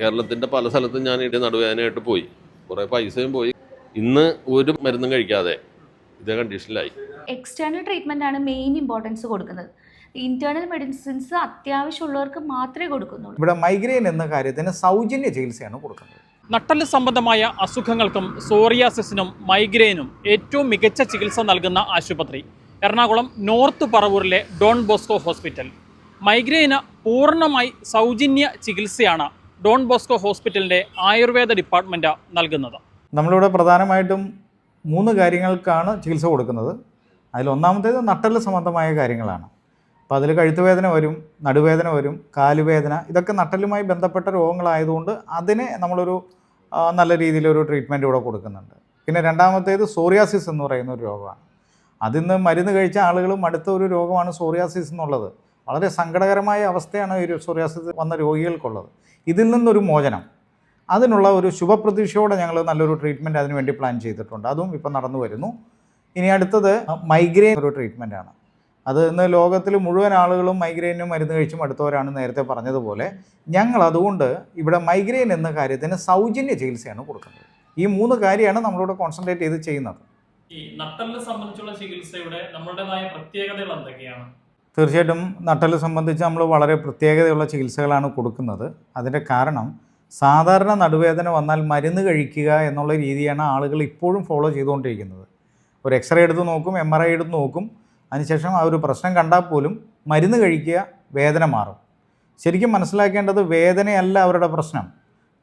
കേരളത്തിന്റെ പല സ്ഥലത്തും ഞാൻ ഇടി നടുവേദനയായിട്ട് പോയി. കുറേ പൈസയും പോയി. ഇന്ന് ഒരു മരുന്നും കഴിക്കാതെ ഇതേ കണ്ടീഷനിലായി എക്സ്റ്റേണൽ ട്രീറ്റ്മെന്റ് ആണ് മെയിൻ ഇമ്പോർട്ടൻസ് കൊടുക്കുന്നത്. ഇന്റേണൽ മെഡിസിൻസ് അത്യാവശ്യമുള്ളവർക്ക് മാത്രമേ കൊടുക്കുന്നുള്ളൂ. ഇവിടെ മൈഗ്രെയിൻ എന്ന കാര്യത്തിന് സൗജന്യ ചികിത്സയാണ് കൊടുക്കുന്നത്. നട്ടൽ സംബന്ധമായ അസുഖങ്ങൾക്കും സോറിയാസിസിനും മൈഗ്രെയിനും ഏറ്റവും മികച്ച ചികിത്സ നൽകുന്ന ആശുപത്രി. എറണാകുളം നോർത്ത് പറവൂരിലെ ഡോൺ ബോസ്കോ ഹോസ്പിറ്റൽ മൈഗ്രെയിന് പൂർണമായി സൗജന്യ ചികിത്സയാണ് ഡോൺ ബോസ്കോ ഹോസ്പിറ്റലിന്റെ ആയുർവേദ ഡിപ്പാർട്ട്മെന്റ് നൽകുന്നത്. നമ്മളിവിടെ പ്രധാനമായിട്ടും മൂന്ന് കാര്യങ്ങൾക്കാണ് ചികിത്സ കൊടുക്കുന്നത്. അതിൽ ഒന്നാമത്തേത് നട്ടൽ സംബന്ധമായ കാര്യങ്ങളാണ്. അപ്പോൾ അതിൽ കഴുത്തുവേദന വരും നടുവേദന വരും കാലുവേദന ഇതൊക്കെ നട്ടലുമായി ബന്ധപ്പെട്ട രോഗങ്ങളായതുകൊണ്ട് അതിനെ നമ്മളൊരു നല്ല രീതിയിലൊരു ട്രീറ്റ്മെന്റ് ഇവിടെ കൊടുക്കുന്നുണ്ട്. പിന്നെ രണ്ടാമത്തേത് സോറിയാസിസ് എന്ന് പറയുന്ന ഒരു രോഗമാണ്. അതിന്ന് മരുന്ന് കഴിച്ച ആളുകളും അടുത്ത ഒരു രോഗമാണ് സോറിയാസിസ് എന്നുള്ളത്. വളരെ സങ്കടകരമായ അവസ്ഥയാണ് ഈ സോറിയാസിസ് വന്ന രോഗികൾക്കുള്ളത്. ഇതിൽ നിന്നൊരു മോചനം. അതിനുള്ള ഒരു ശുഭപ്രതീക്ഷയോടെ ഞങ്ങൾ നല്ലൊരു ട്രീറ്റ്മെന്റ് അതിന് വേണ്ടി പ്ലാൻ ചെയ്തിട്ടുണ്ട്. അതും ഇപ്പം നടന്നു വരുന്നു. ഇനി അടുത്തത് മൈഗ്രെയിൻ ഒരു ട്രീറ്റ്മെന്റാണ് അത് ഇന്ന് ലോകത്തിൽ മുഴുവൻ ആളുകളും മൈഗ്രെയിനും മരുന്ന് കഴിച്ചും അടുത്തവരാണ് നേരത്തെ പറഞ്ഞതുപോലെ. ഞങ്ങൾ അതുകൊണ്ട് ഇവിടെ മൈഗ്രെയിൻ എന്ന കാര്യത്തിന് സൗജന്യ ചികിത്സയാണ് കൊടുക്കുന്നത്. ഈ മൂന്ന് കാര്യമാണ് നമ്മളിവിടെ കോൺസെൻട്രേറ്റ് ചെയ്ത് ചെയ്യുന്നത്. ഈ നട്ടലിനെ സംബന്ധിച്ചുള്ള ചികിത്സയുടെ നമ്മളുടേതായ പ്രത്യേകതകൾ എന്തൊക്കെയാണ്? തീർച്ചയായിട്ടും നട്ടൽ സംബന്ധിച്ച് നമ്മൾ വളരെ പ്രത്യേകതയുള്ള ചികിത്സകളാണ് കൊടുക്കുന്നത്. അതിന്റെ കാരണം സാധാരണ നടുവേദന വന്നാൽ മരുന്ന് കഴിക്കുക എന്നുള്ള രീതിയാണ് ആളുകൾ ഇപ്പോഴും ഫോളോ ചെയ്തുകൊണ്ടിരിക്കുന്നത്. ഒരു എക്സ്റേ എടുത്ത് നോക്കും എം ആർ ഐ എടുത്ത് നോക്കും അതിനുശേഷം ആ ഒരു പ്രശ്നം കണ്ടാൽ പോലും മരുന്ന് കഴിക്കുക വേദന മാറും. ശരിക്കും മനസ്സിലാക്കേണ്ടത് വേദനയല്ല അവരുടെ പ്രശ്നം.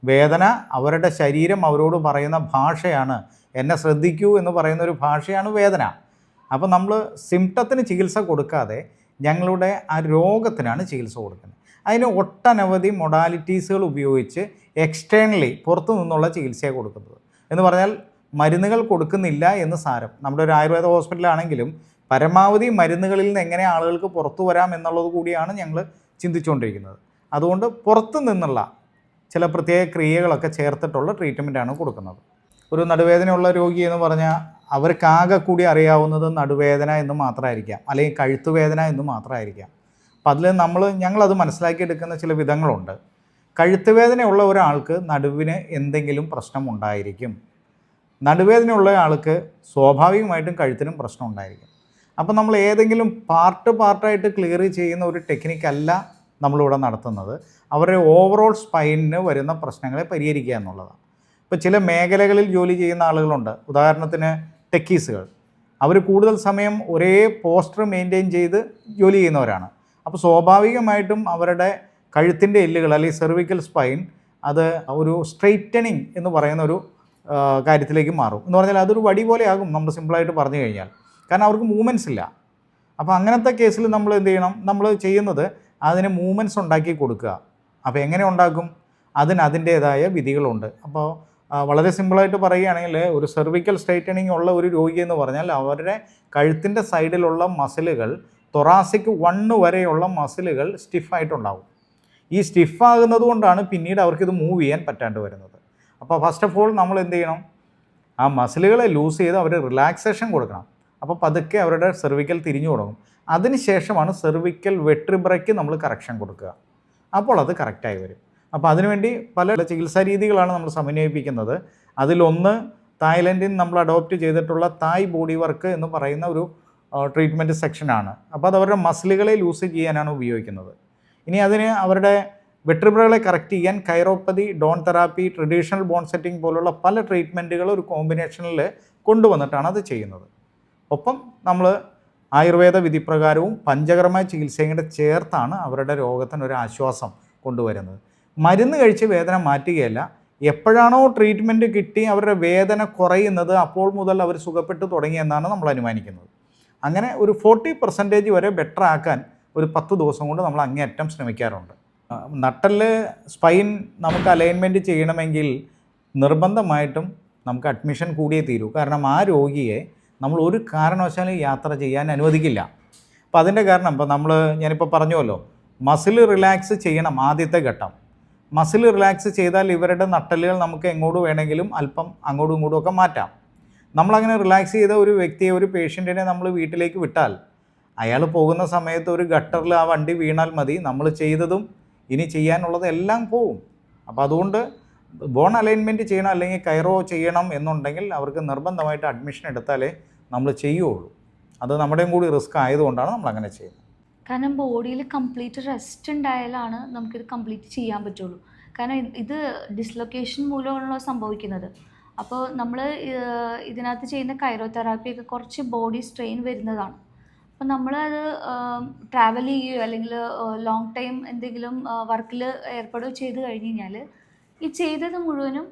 വേദന അവരുടെ ശരീരം അവരോട് പറയുന്ന ഭാഷയാണ്. എന്നെ ശ്രദ്ധിക്കൂ എന്ന് പറയുന്ന ഒരു ഭാഷയാണ് വേദന. അപ്പോൾ നമ്മൾ സിംറ്റത്തിന് ചികിത്സ കൊടുക്കാതെ ഞങ്ങളുടെ ആ രോഗത്തിനാണ് ചികിത്സ കൊടുക്കുന്നത്. അതിന് ഒട്ടനവധി മൊഡാലിറ്റീസുകൾ ഉപയോഗിച്ച് എക്സ്റ്റേണലി പുറത്തു നിന്നുള്ള ചികിത്സയെ കൊടുക്കുന്നത്. എന്ന് പറഞ്ഞാൽ മരുന്നുകൾ കൊടുക്കുന്നില്ല എന്ന് സാരം. നമ്മുടെ ഒരു ആയുർവേദ ഹോസ്പിറ്റലാണെങ്കിലും പരമാവധി മരുന്നുകളിൽ നിന്ന് എങ്ങനെ ആളുകൾക്ക് പുറത്തു വരാം എന്നുള്ളത് കൂടിയാണ് ഞങ്ങൾ ചിന്തിച്ചുകൊണ്ടിരിക്കുന്നത്. അതുകൊണ്ട് പുറത്തു നിന്നുള്ള ചില പ്രത്യേക ക്രിയകളൊക്കെ ചേർത്തിട്ടുള്ള ട്രീറ്റ്മെന്റാണ് കൊടുക്കുന്നത്. ഒരു നടുവേദനയുള്ള രോഗി എന്ന് പറഞ്ഞാൽ അവർക്കാകെ കൂടി അറിയാവുന്നത് നടുവേദന എന്ന് മാത്രമായിരിക്കാം അല്ലെങ്കിൽ കഴുത്തുവേദന എന്ന് മാത്രമായിരിക്കാം അപ്പം അതിൽ നമ്മൾ ഞങ്ങളത് മനസ്സിലാക്കിയെടുക്കുന്ന ചില വിധങ്ങളുണ്ട്. കഴുത്തുവേദനയുള്ള ഒരാൾക്ക് നടുവിന് എന്തെങ്കിലും പ്രശ്നം ഉണ്ടായിരിക്കും നടുവേദനയുള്ള ആൾക്ക് സ്വാഭാവികമായിട്ടും കഴുത്തിനും പ്രശ്നം ഉണ്ടായിരിക്കും അപ്പോൾ നമ്മൾ ഏതെങ്കിലും പാർട്ട് പാർട്ടായിട്ട് ക്ലിയർ ചെയ്യുന്ന ഒരു ടെക്നിക്കല്ല നമ്മളിവിടെ നടത്തുന്നത്. അവരുടെ ഓവറോൾ സ്പൈനിന് വരുന്ന പ്രശ്നങ്ങളെ പരിഹരിക്കുക എന്നുള്ളതാണ്. ഇപ്പോൾ ചില മേഖലകളിൽ ജോലി ചെയ്യുന്ന ആളുകളുണ്ട്. ഉദാഹരണത്തിന് ടെക്കീസുകൾ അവർ കൂടുതൽ സമയം ഒരേ പോസ്റ്റർ മെയിന്റെയിൻ ചെയ്ത് ജോലി ചെയ്യുന്നവരാണ്. അപ്പോൾ സ്വാഭാവികമായിട്ടും അവരുടെ കഴുത്തിന്റെ എല്ലുകൾ അല്ലെങ്കിൽ സെർവിക്കൽ സ്പൈൻ അത് ഒരു സ്ട്രെയിറ്റനിങ് എന്ന് പറയുന്ന ഒരു കാര്യത്തിലേക്ക് മാറും. എന്ന് പറഞ്ഞാൽ അതൊരു വടി പോലെ ആകും നമ്മൾ സിമ്പിളായിട്ട് പറഞ്ഞു കഴിഞ്ഞാൽ. കാരണം അവർക്ക് മൂവ്മെന്റ്സ് ഇല്ല. അപ്പോൾ അങ്ങനത്തെ കേസിൽ നമ്മൾ എന്ത് ചെയ്യണം? നമ്മൾ ചെയ്യുന്നത് അതിന് മൂവ്മെന്റ്സ് ഉണ്ടാക്കി കൊടുക്കുക. അപ്പോൾ എങ്ങനെ ഉണ്ടാക്കും? അതിന് അതിന്റേതായ വിധികളുണ്ട്. അപ്പോൾ വളരെ സിമ്പിളായിട്ട് പറയുകയാണെങ്കിൽ ഒരു സെർവിക്കൽ സ്ട്രൈറ്റനിങ് ഉള്ള ഒരു രോഗി എന്ന് പറഞ്ഞാൽ അവരുടെ കഴുത്തിന്റെ സൈഡിലുള്ള മസിലുകൾ തൊറാസിക് വണ്ണ് വരെയുള്ള മസിലുകൾ സ്റ്റിഫായിട്ടുണ്ടാവും ഈ സ്റ്റിഫാകുന്നത് കൊണ്ടാണ് പിന്നീട് അവർക്കിത് മൂവ് ചെയ്യാൻ പറ്റാണ്ട് വരുന്നത്. അപ്പോൾ ഫസ്റ്റ് ഓഫ് ഓൾ നമ്മൾ എന്ത് ചെയ്യണം? ആ മസിലുകളെ ലൂസ് ചെയ്ത് അവർ റിലാക്സേഷൻ കൊടുക്കണം. അപ്പോൾ പതുക്കെ അവരുടെ സെർവിക്കൽ തിരിഞ്ഞു തുടങ്ങും. അതിനുശേഷമാണ് സെർവിക്കൽ വെട്രിബ്രയ്ക്ക് നമ്മൾ കറക്ഷൻ കൊടുക്കുക. അപ്പോൾ അത് കറക്റ്റായി വരും. അപ്പോൾ അതിനുവേണ്ടി പല ചികിത്സാ രീതികളാണ് നമ്മൾ സമന്വയിപ്പിക്കുന്നത്. അതിലൊന്ന് തായ്ലൻഡിൽ നമ്മൾ അഡോപ്റ്റ് ചെയ്തിട്ടുള്ള തായ് ബോഡി വർക്ക് എന്ന് പറയുന്ന ഒരു ട്രീറ്റ്മെന്റ് സെക്ഷനാണ് അപ്പോൾ അത് അവരുടെ മസിലുകളെ ലൂസ് ചെയ്യാനാണ് ഉപയോഗിക്കുന്നത്. ഇനി അതിന് അവരുടെ വെട്രിബ്രകളെ കറക്റ്റ് ചെയ്യാൻ chiropathy Dorn therapy traditional bone setting പോലുള്ള പല ട്രീറ്റ്മെന്റുകൾ ഒരു കോമ്പിനേഷനിൽ കൊണ്ടുവന്നിട്ടാണ് അത് ചെയ്യുന്നത്. ഒപ്പം നമ്മൾ ആയുർവേദ വിധിപ്രകാരവും പഞ്ചകർമ്മ ചികിത്സയും കൂടെ ചേർത്താണ് അവരുടെ രോഗത്തിന് ഒരു ആശ്വാസം കൊണ്ടുവരുന്നത്. മരുന്ന് കഴിച്ച് വേദന മാറ്റുകയല്ല. എപ്പോഴാണോ ട്രീറ്റ്മെന്റ് കിട്ടി അവരുടെ വേദന കുറയുന്നത് അപ്പോൾ മുതൽ അവർ സുഖപ്പെട്ടു തുടങ്ങിയെന്നാണ് നമ്മൾ അനുമാനിക്കുന്നത്. അങ്ങനെ ഒരു ഫോർട്ടി പെർസെന്റേജ് വരെ ബെറ്റർ ആക്കാൻ ഒരു പത്ത് ദിവസം കൊണ്ട് നമ്മൾ അങ്ങേയറ്റം ശ്രമിക്കാറുണ്ട്. നട്ടൽ സ്പൈൻ നമുക്ക് അലൈൻമെന്റ് ചെയ്യണമെങ്കിൽ നിർബന്ധമായിട്ടും നമുക്ക് അഡ്മിഷൻ കൂടിയേ തീരൂ. കാരണം ആ രോഗിയെ നമ്മൾ ഒരു കാരണവശാലും യാത്ര ചെയ്യാൻ അനുവദിക്കില്ല. അപ്പോൾ അതിന്റെ കാരണം ഇപ്പോൾ നമ്മൾ ഞാനിപ്പോൾ പറഞ്ഞുവല്ലോ മസിൽ റിലാക്സ് ചെയ്യണം ആദ്യത്തെ ഘട്ടം. മസിൽ റിലാക്സ് ചെയ്താൽ ഇവരുടെ നട്ടലുകൾ നമുക്ക് എങ്ങോട്ട് വേണമെങ്കിലും അല്പം അങ്ങോട്ടും ഇങ്ങോട്ടും ഒക്കെ മാറ്റാം. നമ്മളങ്ങനെ റിലാക്സ് ചെയ്ത ഒരു വ്യക്തിയെ ഒരു പേഷ്യന്റിനെ നമ്മൾ വീട്ടിലേക്ക് വിട്ടാൽ അയാൾ പോകുന്ന സമയത്ത് ഒരു ഗട്ടറിൽ ആ വണ്ടി വീണാൽ മതി നമ്മൾ ചെയ്തതും ഇനി ചെയ്യാനുള്ളത് എല്ലാം പോവും. അപ്പോൾ അതുകൊണ്ട് ബോൺ അലൈൻമെന്റ് ചെയ്യണം അല്ലെങ്കിൽ കൈറോ ചെയ്യണം എന്നുണ്ടെങ്കിൽ അവർക്ക് നിർബന്ധമായിട്ട് അഡ്മിഷൻ എടുത്താലേ നമ്മൾ ചെയ്യുള്ളൂ. അത് നമ്മുടെയും കൂടി റിസ്ക് ആയതുകൊണ്ടാണ് നമ്മൾ അങ്ങനെ ചെയ്യുന്നത്. കാരണം ബോഡിയിൽ കംപ്ലീറ്റ് റെസ്റ്റ് ഉണ്ടായാലാണ് നമുക്കിത് കംപ്ലീറ്റ് ചെയ്യാൻ പറ്റുള്ളൂ. കാരണം ഇത് ഡിസ്ലൊക്കേഷൻ മൂലമാണല്ലോ സംഭവിക്കുന്നത്. അപ്പോൾ നമ്മൾ ഇതിനകത്ത് ചെയ്യുന്ന കൈറോതെറാപ്പിയൊക്കെ കുറച്ച് ബോഡി സ്ട്രെയിൻ വരുന്നതാണ്. അപ്പോൾ നമ്മളത് ട്രാവൽ ചെയ്യുകയോ അല്ലെങ്കിൽ ലോങ് ടൈം എന്തെങ്കിലും വർക്കിൽ ഏർപ്പെടുകയോ ചെയ്ത് കഴിഞ്ഞ് കഴിഞ്ഞാൽ ഈ ചെയ്തത് മുഴുവനും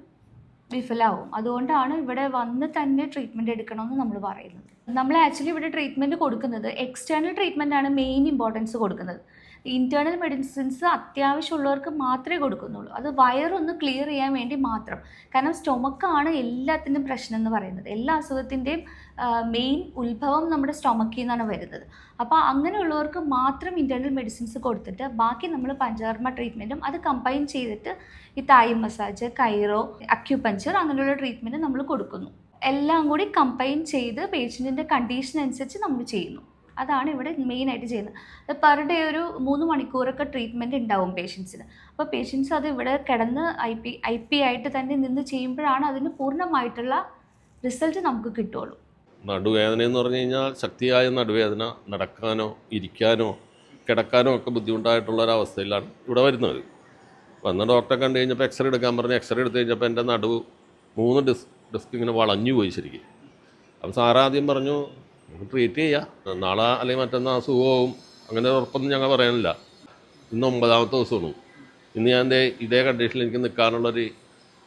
വിഫലാവും. അതുകൊണ്ടാണ് ഇവിടെ വന്ന് തന്നെ ട്രീറ്റ്മെന്റ് എടുക്കണമെന്ന് നമ്മൾ പറയുന്നത്. നമ്മൾ ആക്ച്വലി ഇവിടെ ട്രീറ്റ്മെന്റ് കൊടുക്കുന്നത് എക്സ്റ്റേണൽ ട്രീറ്റ്മെന്റാണ് മെയിൻ ഇമ്പോർട്ടൻസ് കൊടുക്കുന്നത്. ഇന്റേർണൽ മെഡിസിൻസ് അത്യാവശ്യമുള്ളവർക്ക് മാത്രമേ കൊടുക്കുന്നുള്ളൂ. അത് വയറൊന്ന് ക്ലിയർ ചെയ്യാൻ വേണ്ടി മാത്രം. കാരണം സ്റ്റൊമക്കാണ് എല്ലാത്തിന്റെയും പ്രശ്നം എന്ന് പറയുന്നത്. എല്ലാ അസുഖത്തിന്റെയും മെയിൻ ഉത്ഭവം നമ്മുടെ സ്റ്റൊമക്കിൽ നിന്നാണ് വരുന്നത്. അപ്പോൾ അങ്ങനെയുള്ളവർക്ക് മാത്രം ഇന്റേർണൽ മെഡിസിൻസ് കൊടുത്തിട്ട് ബാക്കി നമ്മൾ പഞ്ചകർമ്മ ട്രീറ്റ്മെന്റും അത് കമ്പൈൻ ചെയ്തിട്ട് ഈ തായ് മസാജ് കൈറോ അക്യുപഞ്ചർ അങ്ങനെയുള്ള ട്രീറ്റ്മെന്റ് നമ്മൾ കൊടുക്കുന്നു. എല്ലാം കൂടി കമ്പൈൻ ചെയ്ത് പേഷ്യന്റിന്റെ കണ്ടീഷൻ അനുസരിച്ച് നമ്മൾ ചെയ്യുന്നു. അതാണ് ഇവിടെ മെയിനായിട്ട് ചെയ്യുന്നത്. പെർ ഡേ ഒരു മൂന്ന് മണിക്കൂറൊക്കെ ട്രീറ്റ്മെന്റ് ഉണ്ടാവും പേഷ്യൻസിന് അപ്പോൾ പേഷ്യൻസ് അത് ഇവിടെ കിടന്ന് ഐ പി ഐ പി ആയിട്ട് തന്നെ നിന്ന് ചെയ്യുമ്പോഴാണ് അതിന് പൂർണമായിട്ടുള്ള റിസൾട്ട് നമുക്ക് കിട്ടുള്ളൂ നടുവേദന എന്ന് പറഞ്ഞു കഴിഞ്ഞാൽ ശക്തിയായ നടുവേദന നടക്കാനോ ഇരിക്കാനോ കിടക്കാനോ ഒക്കെ ബുദ്ധിമുട്ടായിട്ടുള്ള ഒരവസ്ഥയിലാണ് ഇവിടെ വരുന്നത് വന്ന ഡോക്ടറെ കണ്ടു കഴിഞ്ഞപ്പോൾ എക്സ്റേ എടുക്കാൻ പറഞ്ഞു. എക്സ്റേ എടുത്ത് കഴിഞ്ഞപ്പോൾ എന്റെ നടുവ് മൂന്ന് ഡിസ്ക് ഡിസ്ക് ഇങ്ങനെ വളഞ്ഞു പോയി ശരിക്കും അപ്പോൾ സാറാദ്യം പറഞ്ഞു നമുക്ക് ട്രീറ്റ് ചെയ്യാം. നാളെ അല്ലെങ്കിൽ മറ്റന്നാൾ അസുഖവും അങ്ങനെ ഉറപ്പൊന്നും ഞങ്ങൾ പറയാനില്ല. ഇന്ന് ഒമ്പതാമത്തെ ദിവസമാണ് ഇന്ന് ഞാൻ ഇതേ കണ്ടീഷനിൽ എനിക്ക് നിൽക്കാനുള്ളൊരു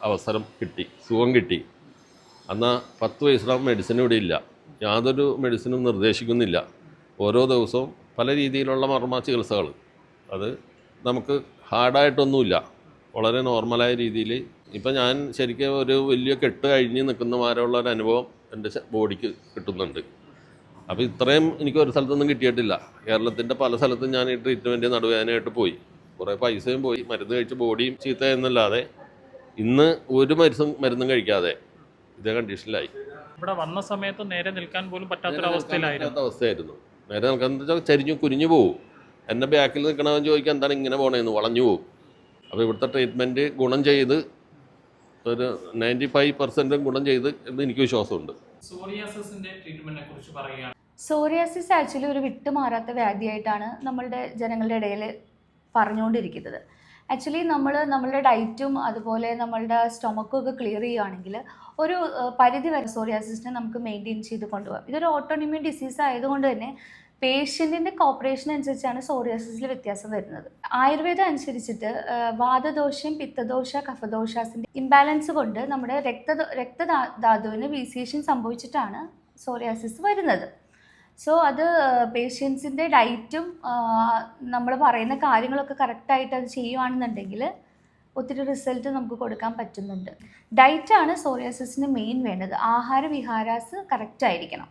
അവസരം കിട്ടി. സുഖം കിട്ടി. എന്നാൽ പത്ത് വയസ്സുള്ള മെഡിസിൻ ഇവിടെ ഇല്ല. യാതൊരു മെഡിസിനും നിർദ്ദേശിക്കുന്നില്ല. ഓരോ ദിവസവും പല രീതിയിലുള്ള മർമ്മ ചികിത്സകൾ. അത് നമുക്ക് ഹാർഡായിട്ടൊന്നുമില്ല വളരെ നോർമലായ രീതിയിൽ ഇപ്പം ഞാൻ ശരിക്കും ഒരു വലിയ കെട്ട് കഴിഞ്ഞ് നിൽക്കുന്ന മാരമുള്ള ഒരു അനുഭവം എന്റെ ബോഡിക്ക് കിട്ടുന്നുണ്ട്. അപ്പോൾ ഇത്രയും എനിക്ക് ഒരു സ്ഥലത്തൊന്നും കിട്ടിയിട്ടില്ല. കേരളത്തിന്റെ പല സ്ഥലത്തും ഞാൻ ഈ ട്രീറ്റ്മെന്റ് നടുവേദനയായിട്ട് പോയി. കുറേ പൈസയും പോയി മരുന്ന് കഴിച്ച് ബോഡിയും ചീത്ത എന്നല്ലാതെ ഇന്ന് ഒരു മരുന്നും മരുന്നും കഴിക്കാതെ ഇതേ കണ്ടീഷനിലായി. ഇവിടെ വന്ന സമയത്ത് നേരെ നിൽക്കാൻ പോലും പറ്റാത്ത അവസ്ഥയിലായിരുന്നു. അവസ്ഥയായിരുന്നു. നേരെ നിൽക്കാൻ വെച്ചാൽ ചരിഞ്ഞു കുനിഞ്ഞു പോകും എന്റെ ബാക്കിൽ നിൽക്കണമെന്ന് ചോദിക്കാൻ എന്താണ് ഇങ്ങനെ പോകണമെന്ന് വളഞ്ഞു പോകും അപ്പോൾ ഇവിടുത്തെ ട്രീറ്റ്മെന്റ് ഗുണം ചെയ്ത് ഒരു നയന്റി ഫൈവ് പെർസെന്റും ഗുണം ചെയ്ത് എന്ന് എനിക്ക് വിശ്വാസമുണ്ട്. സോറിയാസിന്റെ ട്രീറ്റ്മെന്റിനെ കുറിച്ച് പറയുകയാണ്. സോറിയാസിസ് ആക്ച്വലി ഒരു വിട്ടുമാറാത്ത വ്യാധിയായിട്ടാണ് നമ്മളുടെ ജനങ്ങളുടെ ഇടയിൽ പറഞ്ഞുകൊണ്ടിരിക്കുന്നത്. ആക്ച്വലി നമ്മൾ നമ്മളുടെ ഡയറ്റും അതുപോലെ നമ്മളുടെ സ്റ്റൊമക്കും ഒക്കെ ക്ലിയർ ചെയ്യുകയാണെങ്കിൽ ഒരു പരിധി വരെ സോറിയാസിസിനെ നമുക്ക് മെയിന്റെയിൻ ചെയ്ത് കൊണ്ടുപോകാം. ഇതൊരു ഓട്ടോണിമ്യൂൺ ഡിസീസ് ആയതുകൊണ്ട് തന്നെ പേഷ്യന്റിന്റെ കോപ്പറേഷൻ അനുസരിച്ചാണ് സോറിയാസിസിൽ വ്യത്യാസം വരുന്നത്. ആയുർവേദം അനുസരിച്ചിട്ട് വാതദോഷം പിത്തദോഷ കഫദോഷാസിന്റെ ഇംബാലൻസ് കൊണ്ട് നമ്മുടെ രക്ത രക്തധാതുവിന് വീസിയേഷൻ സംഭവിച്ചിട്ടാണ് സോറിയാസിസ് വരുന്നത്. സോ അത് പേഷ്യൻസിന്റെ ഡയറ്റും നമ്മൾ പറയുന്ന കാര്യങ്ങളൊക്കെ കറക്റ്റായിട്ട് അത് ചെയ്യുവാണെന്നുണ്ടെങ്കിൽ ഒത്തിരി റിസൾട്ട് നമുക്ക് കൊടുക്കാൻ പറ്റുന്നുണ്ട്. ഡയറ്റാണ് സോറിയാസിന് മെയിൻ വേണ്ടത്. ആഹാര വിഹാരാസ് കറക്റ്റ് ആയിരിക്കണം.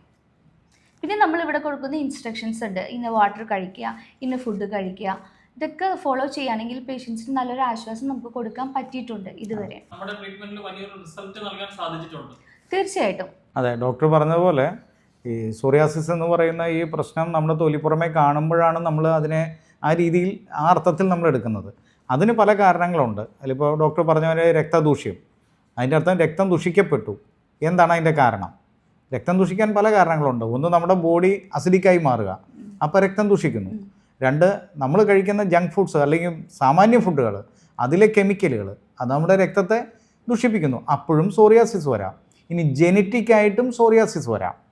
പിന്നെ നമ്മളിവിടെ കൊടുക്കുന്ന ഇൻസ്ട്രക്ഷൻസ് ഉണ്ട്. ഇന്ന വാട്ടർ കഴിക്കുക ഇന്ന ഫുഡ് കഴിക്കുക. ഇതൊക്കെ ഫോളോ ചെയ്യുകയാണെങ്കിൽ പേഷ്യൻസിന് നല്ലൊരു ആശ്വാസം നമുക്ക് കൊടുക്കാൻ പറ്റിയിട്ടുണ്ട് ഇതുവരെ. നമ്മുടെ ട്രീറ്റ്മെന്റിൽ വലിയൊരു റിസൾട്ട് നൽകാൻ സാധിച്ചിട്ടുണ്ട്. തീർച്ചയായിട്ടും. അതെ ഡോക്ടർ പറഞ്ഞതുപോലെ ഈ സോറിയാസിസ് എന്ന് പറയുന്ന ഈ പ്രശ്നം നമ്മുടെ തൊലിപ്പുറമെ കാണുമ്പോഴാണ് നമ്മൾ അതിനെ ആ രീതിയിൽ ആ അർത്ഥത്തിൽ നമ്മൾ എടുക്കുന്നത്. അതിന് പല കാരണങ്ങളുണ്ട്. അതിലിപ്പോൾ ഡോക്ടർ പറഞ്ഞ പോലെ രക്തദൂഷ്യം. അതിന്റെ അർത്ഥം രക്തം ദുഷിക്കപ്പെട്ടു. എന്താണ് അതിന്റെ കാരണം? രക്തം ദുഷിക്കാൻ പല കാരണങ്ങളുണ്ട്. ഒന്ന് നമ്മുടെ ബോഡി അസിഡിക്കായി മാറുക. അപ്പോൾ രക്തം ദുഷിക്കുന്നു. രണ്ട് നമ്മൾ കഴിക്കുന്ന ജങ്ക് ഫുഡ്സ് അല്ലെങ്കിൽ സാമാന്യ ഫുഡുകൾ അതിലെ കെമിക്കലുകൾ അത് നമ്മുടെ രക്തത്തെ ദുഷിപ്പിക്കുന്നു. അപ്പോഴും സോറിയാസിസ് വരാം. ഇനി ജെനറ്റിക്കായിട്ടും സോറിയാസിസ് വരാം.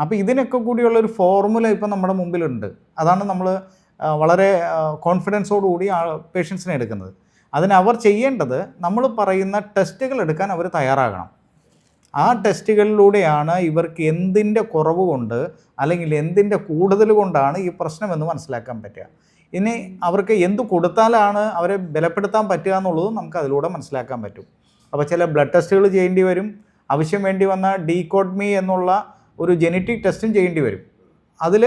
അപ്പോൾ ഇതിനൊക്കെ കൂടിയുള്ളൊരു ഫോർമുല ഇപ്പം നമ്മുടെ മുമ്പിലുണ്ട്. അതാണ് നമ്മൾ വളരെ കോൺഫിഡൻസോടുകൂടി ആ പേഷ്യൻസിനെ എടുക്കുന്നത്. അതിന് അവർ ചെയ്യേണ്ടത് നമ്മൾ പറയുന്ന ടെസ്റ്റുകൾ എടുക്കാൻ അവർ തയ്യാറാകണം. ആ ടെസ്റ്റുകളിലൂടെയാണ് ഇവർക്ക് എന്തിന്റെ കുറവ് കൊണ്ട് അല്ലെങ്കിൽ എന്തിന്റെ കൂടുതൽ കൊണ്ടാണ് ഈ പ്രശ്നമെന്ന് മനസ്സിലാക്കാൻ പറ്റുക. ഇനി അവർക്ക് എന്ത് കൊടുത്താലാണ് അവരെ ബലപ്പെടുത്താൻ പറ്റുക എന്നുള്ളതും നമുക്ക് അതിലൂടെ മനസ്സിലാക്കാൻ പറ്റും. അപ്പോൾ ചില ബ്ലഡ് ടെസ്റ്റുകൾ ചെയ്യേണ്ടി വരും. ആവശ്യം വേണ്ടി വന്ന ഡീകോഡ്മി എന്നുള്ള ഒരു ജനറ്റിക് ടെസ്റ്റും ചെയ്യേണ്ടി വരും. അതിൽ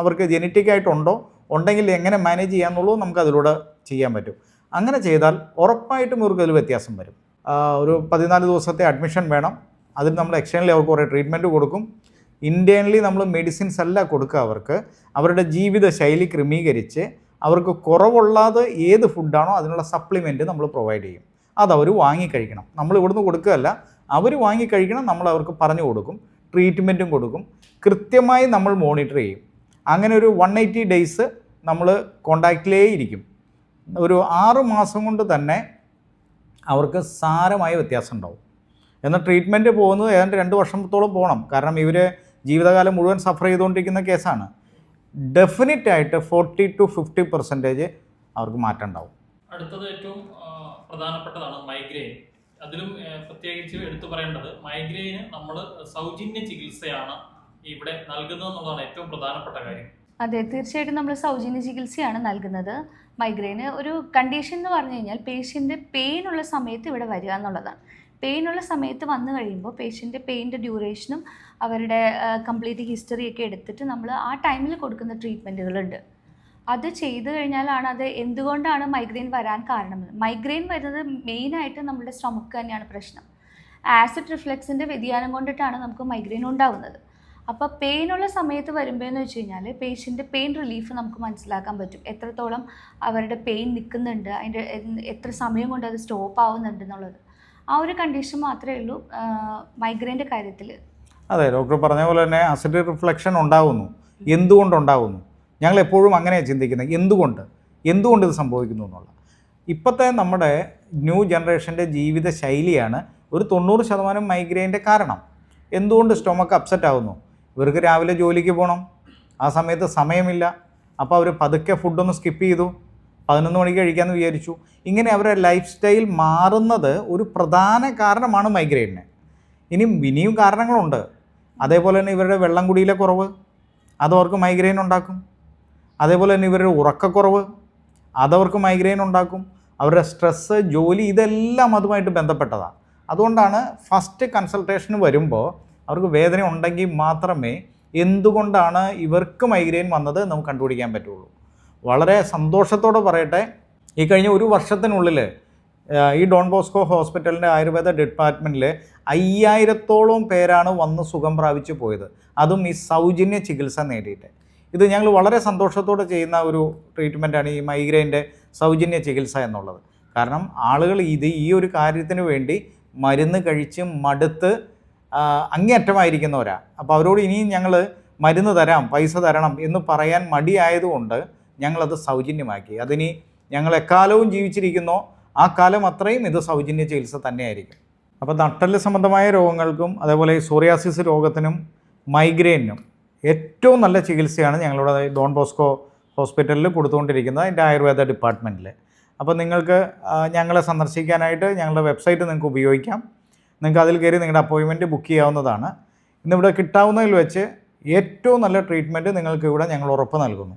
അവർക്ക് ജനറ്റിക് ആയിട്ടുണ്ടോ? ഉണ്ടെങ്കിൽ എങ്ങനെ മാനേജ് ചെയ്യാമെന്നുള്ളൂ നമുക്ക് അതിലൂടെ ചെയ്യാൻ പറ്റും. അങ്ങനെ ചെയ്താൽ ഉറപ്പായിട്ടും ഇവർക്ക് അതിൽ വ്യത്യാസം വരും. ഒരു പതിനാല് ദിവസത്തെ അഡ്മിഷൻ വേണം. അതിൽ നമ്മൾ എക്സ്റ്റേണലി അവർക്ക് കുറേ ട്രീറ്റ്മെന്റ് കൊടുക്കും. ഇന്റേണലി നമ്മൾ മെഡിസിൻസ് അല്ല കൊടുക്കുക അവർക്ക്. അവരുടെ ജീവിത ശൈലി ക്രമീകരിച്ച് അവർക്ക് കുറവുള്ളാതെ ഏത് ഫുഡാണോ അതിനുള്ള സപ്ലിമെന്റ് നമ്മൾ പ്രൊവൈഡ് ചെയ്യും. അതവർ വാങ്ങിക്കഴിക്കണം നമ്മൾ ഇവിടുന്ന് കൊടുക്കുകയല്ല അവർ വാങ്ങിക്കഴിക്കണം നമ്മൾ അവർക്ക് പറഞ്ഞു കൊടുക്കും. ട്രീറ്റ്മെന്റും കൊടുക്കും. കൃത്യമായി നമ്മൾ മോണിറ്റർ ചെയ്യും. അങ്ങനെ ഒരു വൺ എയ്റ്റി ഡേയ്സ് നമ്മൾ കോണ്ടാക്റ്റിലേ ഇരിക്കും. ഒരു ആറ് മാസം കൊണ്ട് തന്നെ അവർക്ക് സാരമായ വ്യത്യാസം ഉണ്ടാവും. എന്നാൽ ട്രീറ്റ്മെന്റ് പോകുന്നത് ഏതാണ്ട് രണ്ട് വർഷത്തോളം പോകണം. കാരണം ഇവർ ജീവിതകാലം മുഴുവൻ സഫർ ചെയ്തുകൊണ്ടിരിക്കുന്ന കേസാണ് ഡെഫിനറ്റ് ആയിട്ട് ഫോർട്ടി ടു ഫിഫ്റ്റി പെർസെന്റേജ് അവർക്ക് മാറ്റം ഉണ്ടാവും. അടുത്തത് ഏറ്റവും പ്രധാനപ്പെട്ടതാണ് മൈഗ്രെയിൻ അതിലും പ്രത്യേകിച്ച് എടുത്തു പറയേണ്ടത് മൈഗ്രെയിന് നമ്മൾ സൗജന്യ ചികിത്സയാണ് ഇവിടെ നൽകുന്നത് എന്നുള്ളതാണ് ഏറ്റവും പ്രധാനപ്പെട്ട കാര്യം. അതെ തീർച്ചയായിട്ടും നമ്മൾ സൗജന്യ ചികിത്സയാണ് നൽകുന്നത്. മൈഗ്രെയിന് ഒരു കണ്ടീഷൻ എന്ന് പറഞ്ഞു കഴിഞ്ഞാൽ പേഷ്യന്റ് പെയിൻ ഉള്ള സമയത്ത് ഇവിടെ വരിക എന്നുള്ളതാണ്. പെയിൻ ഉള്ള സമയത്ത് വന്നു കഴിയുമ്പോൾ പേഷ്യന്റെ പെയിന്റെ ഡ്യൂറേഷനും അവരുടെ കംപ്ലീറ്റ് ഹിസ്റ്ററിയൊക്കെ എടുത്തിട്ട് നമ്മൾ ആ ടൈമിൽ കൊടുക്കുന്ന ട്രീറ്റ്മെന്റുകളുണ്ട് അത് ചെയ്തു കഴിഞ്ഞാലാണ് അത് എന്തുകൊണ്ടാണ് മൈഗ്രെയിൻ വരാൻ കാരണം? മൈഗ്രെയിൻ വരുന്നത് മെയിനായിട്ട് നമ്മുടെ സ്റ്റൊമക്ക് തന്നെയാണ് പ്രശ്നം. ആസിഡ് റിഫ്ലക്സിന്റെ വ്യതിയാനം കൊണ്ടിട്ടാണ് നമുക്ക് മൈഗ്രെയിൻ ഉണ്ടാകുന്നത് അപ്പോൾ പെയിനുള്ള സമയത്ത് വരുമ്പോഴെന്ന് വെച്ച് കഴിഞ്ഞാൽ പേഷ്യന്റെ പെയിൻ റിലീഫ് നമുക്ക് മനസ്സിലാക്കാൻ പറ്റും. എത്രത്തോളം അവരുടെ പെയിൻ നിൽക്കുന്നുണ്ട് അതിന്റെ എത്ര സമയം കൊണ്ട് അത് സ്റ്റോപ്പ് ആവുന്നുണ്ട് എന്നുള്ളത്. ആ ഒരു കണ്ടീഷൻ മാത്രമേ ഉള്ളൂ മൈഗ്രെയിന്റെ കാര്യത്തിൽ അതെ ഡോക്ടർ പറഞ്ഞ പോലെ തന്നെ അസിഡ് റിഫ്ലക്ഷൻ ഉണ്ടാകുന്നു എന്തുകൊണ്ടുണ്ടാകുന്നു ഞങ്ങൾ എപ്പോഴും അങ്ങനെയാണ് ചിന്തിക്കുന്നത് എന്തുകൊണ്ട്? എന്തുകൊണ്ട് ഇത് സംഭവിക്കുന്നു എന്നുള്ള. ഇപ്പോഴത്തെ നമ്മുടെ ന്യൂ ജനറേഷന്റെ ജീവിത ശൈലിയാണ് ഒരു തൊണ്ണൂറ് ശതമാനം മൈഗ്രെയിന്റെ കാരണം. എന്തുകൊണ്ട് സ്റ്റൊമക്ക് അപ്സെറ്റ് ആകുന്നു ഇവർക്ക് രാവിലെ ജോലിക്ക് പോകണം ആ സമയത്ത് സമയമില്ല. അപ്പോൾ അവർ പതുക്കെ ഫുഡൊന്ന് സ്കിപ്പ് ചെയ്തു. പതിനൊന്ന് മണിക്ക് കഴിക്കാമെന്ന് വിചാരിച്ചു. ഇങ്ങനെ അവരുടെ ലൈഫ് സ്റ്റൈൽ മാറുന്നത് ഒരു പ്രധാന കാരണമാണ് മൈഗ്രെയിനിന് ഇനിയും ഇനിയും കാരണങ്ങളുണ്ട്. അതേപോലെ തന്നെ ഇവരുടെ വെള്ളം കുടിയിലെ കുറവ്. അതവർക്ക് മൈഗ്രെയിൻ ഉണ്ടാക്കും. അതേപോലെ തന്നെ ഇവരുടെ ഉറക്കക്കുറവ് അതവർക്ക് മൈഗ്രെയിൻ ഉണ്ടാക്കും അവരുടെ സ്ട്രെസ്സ് ജോലി ഇതെല്ലാം അതുമായിട്ട് ബന്ധപ്പെട്ടതാണ്. അതുകൊണ്ടാണ് ഫസ്റ്റ് കൺസൾട്ടേഷന് വരുമ്പോൾ അവർക്ക് വേദന ഉണ്ടെങ്കിൽ മാത്രമേ എന്തുകൊണ്ടാണ് ഇവർക്ക് മൈഗ്രെയിൻ വന്നത് നമുക്ക് കണ്ടുപിടിക്കാൻ പറ്റുള്ളൂ. വളരെ സന്തോഷത്തോടെ പറയട്ടെ ഈ കഴിഞ്ഞ ഒരു വർഷത്തിനുള്ളിൽ ഈ ഡോൺ ബോസ്കോ ഹോസ്പിറ്റലിന്റെ ആയുർവേദ ഡിപ്പാർട്ട്മെന്റിൽ അയ്യായിരത്തോളം പേരാണ് വന്ന് സുഖം പ്രാപിച്ചു പോയത്. അതും ഈ സൗജന്യ ചികിത്സ നേടിയിട്ട്. ഇത് ഞങ്ങൾ വളരെ സന്തോഷത്തോടെ ചെയ്യുന്ന ഒരു ട്രീറ്റ്മെന്റാണ് ഈ മൈഗ്രെയിന്റെ സൗജന്യ ചികിത്സ എന്നുള്ളത്. കാരണം ആളുകൾ ഇത് ഈ ഒരു കാര്യത്തിന് വേണ്ടി മരുന്ന് കഴിച്ച് മടുത്ത് ആ, അങ്ങേയറ്റമായിരിക്കുന്നവരാ. അപ്പോൾ അവരോട് ഇനിയും ഞങ്ങൾ മരുന്ന് തരാം പൈസ തരണം എന്ന് പറയാൻ മടിയായതുകൊണ്ട് ഞങ്ങളത് സൗജന്യമാക്കി. അതിനി ഞങ്ങൾ എക്കാലവും ജീവിച്ചിരിക്കുന്നോ ആ കാലം അത്രയും ഇത് സൗജന്യ ചികിത്സ തന്നെയായിരിക്കും. അപ്പോൾ നട്ടൽ സംബന്ധമായ രോഗങ്ങൾക്കും അതേപോലെ സോറിയാസിസ് രോഗത്തിനും മൈഗ്രെയിനും ഏറ്റവും നല്ല ചികിത്സയാണ് ഞങ്ങളുടെ ഡോൺ ബോസ്കോ ഹോസ്പിറ്റലിൽ കൊടുത്തുകൊണ്ടിരിക്കുന്നത് അതിന്റെ ആയുർവേദ ഡിപ്പാർട്ട്മെന്റിൽ. അപ്പോൾ നിങ്ങൾക്ക് ഞങ്ങളെ സന്ദർശിക്കാനായിട്ട് ഞങ്ങളുടെ വെബ്സൈറ്റ് നിങ്ങൾക്ക് ഉപയോഗിക്കാം. നിങ്ങൾക്ക് അതിൽ കയറി നിങ്ങളുടെ അപ്പോയിൻമെന്റ് ബുക്ക് ചെയ്യാവുന്നതാണ്. ഇന്നിവിടെ കിട്ടാവുന്നതിൽ വെച്ച് ഏറ്റവും നല്ല ട്രീറ്റ്മെന്റ് നിങ്ങൾക്ക് ഇവിടെ ഞങ്ങൾ ഉറപ്പ് നൽകുന്നു.